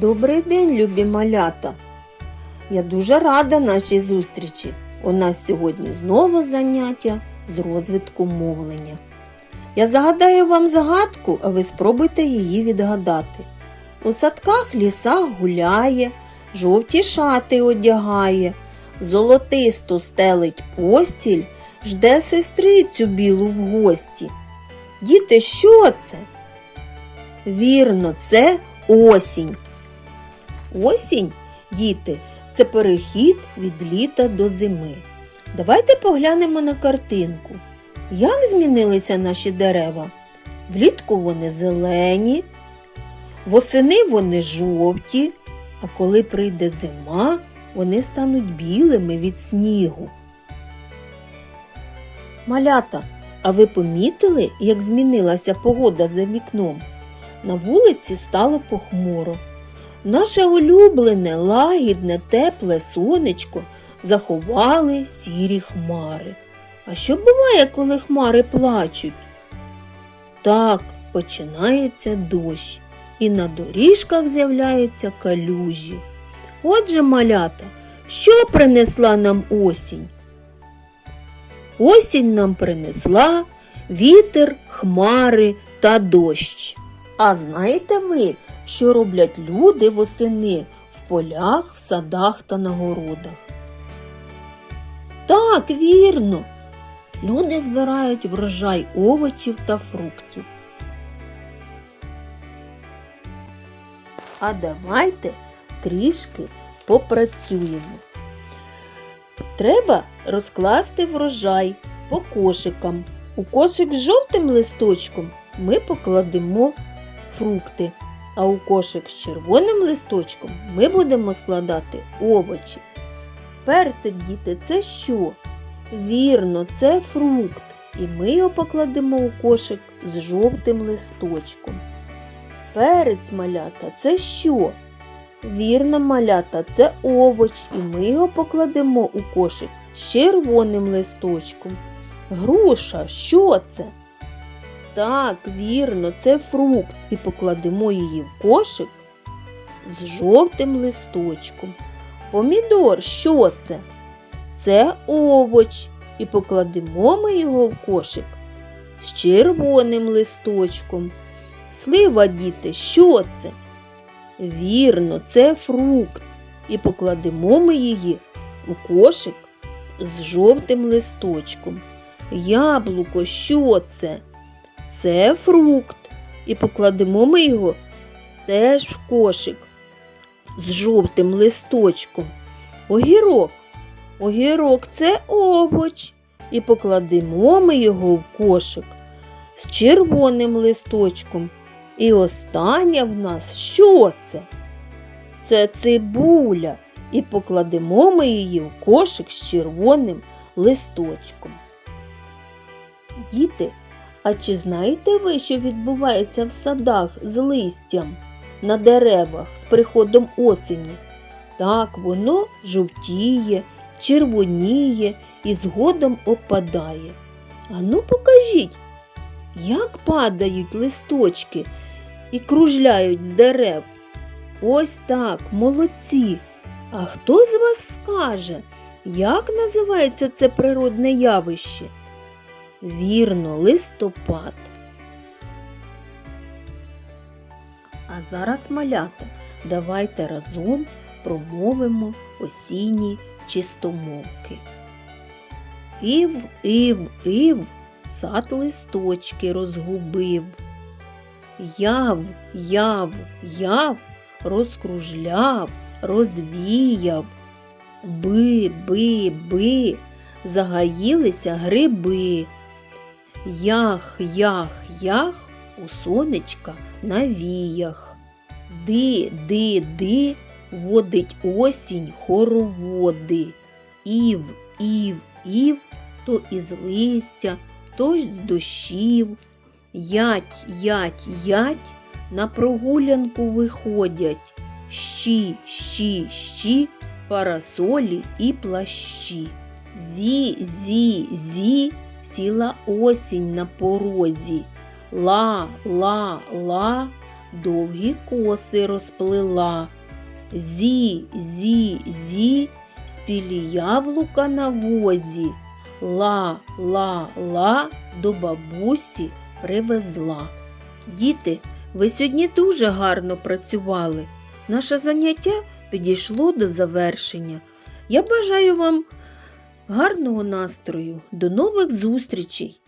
Добрий день, любі малята! Я дуже рада нашій зустрічі. У нас сьогодні знову заняття з розвитку мовлення. Я загадаю вам загадку, а ви спробуйте її відгадати. У садках лісах гуляє, жовті шати одягає, золотисто стелить постіль, жде сестрицю білу в гості. Діти, що це? Вірно, це осінь. Осінь, діти, це перехід від літа до зими. Давайте поглянемо на картинку. Як змінилися наші дерева? Влітку вони зелені, восени вони жовті, а коли прийде зима, вони стануть білими від снігу. Малята, а ви помітили, як змінилася погода за вікном? На вулиці стало похмуро. Наше улюблене, лагідне, тепле сонечко заховали сірі хмари. А що буває, коли хмари плачуть? Так, починається дощ, і на доріжках з'являються калюжі. Отже, малята, що принесла нам осінь? Осінь нам принесла вітер, хмари та дощ. А знаєте ви, що роблять люди восени в полях, в садах та на городах? Так, вірно. Люди збирають врожай овочів та фруктів. А давайте трішки попрацюємо. Треба розкласти врожай по кошикам. У кошик з жовтим листочком ми покладемо фрукти, а у кошик з червоним листочком ми будемо складати овочі. Персик, діти, це що? Вірно, це фрукт, і ми його покладемо у кошик з жовтим листочком. Перець малята це що? Вірно, малята, це овоч, і ми його покладемо у кошик з червоним листочком. Груша, що це? Так, вірно, це фрукт, і покладемо її в кошик з жовтим листочком. Помідор, що це? Це овоч, і покладемо ми його в кошик з червоним листочком. Слива, діти, що це? Вірно, це фрукт, і покладемо ми її у кошик з жовтим листочком. Яблуко, що це? Це фрукт, і покладемо ми його теж в кошик з жовтим листочком. Огірок. Огірок це овоч, і покладемо ми його в кошик з червоним листочком. І остання в нас що це? Це цибуля, і покладемо ми її в кошик з червоним листочком. Діти, а чи знаєте ви, що відбувається в садах з листям на деревах з приходом осені? Так воно жовтіє, червоніє і згодом опадає. Ану покажіть, як падають листочки і кружляють з дерев. Ось так, молодці. А хто з вас скаже, як називається це природне явище? Вірно, листопад. А зараз, малята, давайте разом промовимо осінні чистомовки. Ів, ів, ів, сад листочки розгубив. Яв, яв, яв, розкружляв, розвіяв. Би, би, би, загаїлися гриби. Ях, ях, ях, у сонечка на віях. Ди, ди, ди, водить осінь хороводи. Ів, ів, ів, то із листя, то з дощів. Ять, ять, ять, на прогулянку виходять. Щі, щі, щі, парасолі і плащі. Зі, зі, зі, сіла осінь на порозі. Ла, ла, ла, довгі коси розплела. Зі, зі, зі, спілі яблука на возі. Ла, ла, ла до бабусі привезла. Діти, ви сьогодні дуже гарно працювали. Наше заняття підійшло до завершення. Я бажаю вам гарного настрою. До нових зустрічей!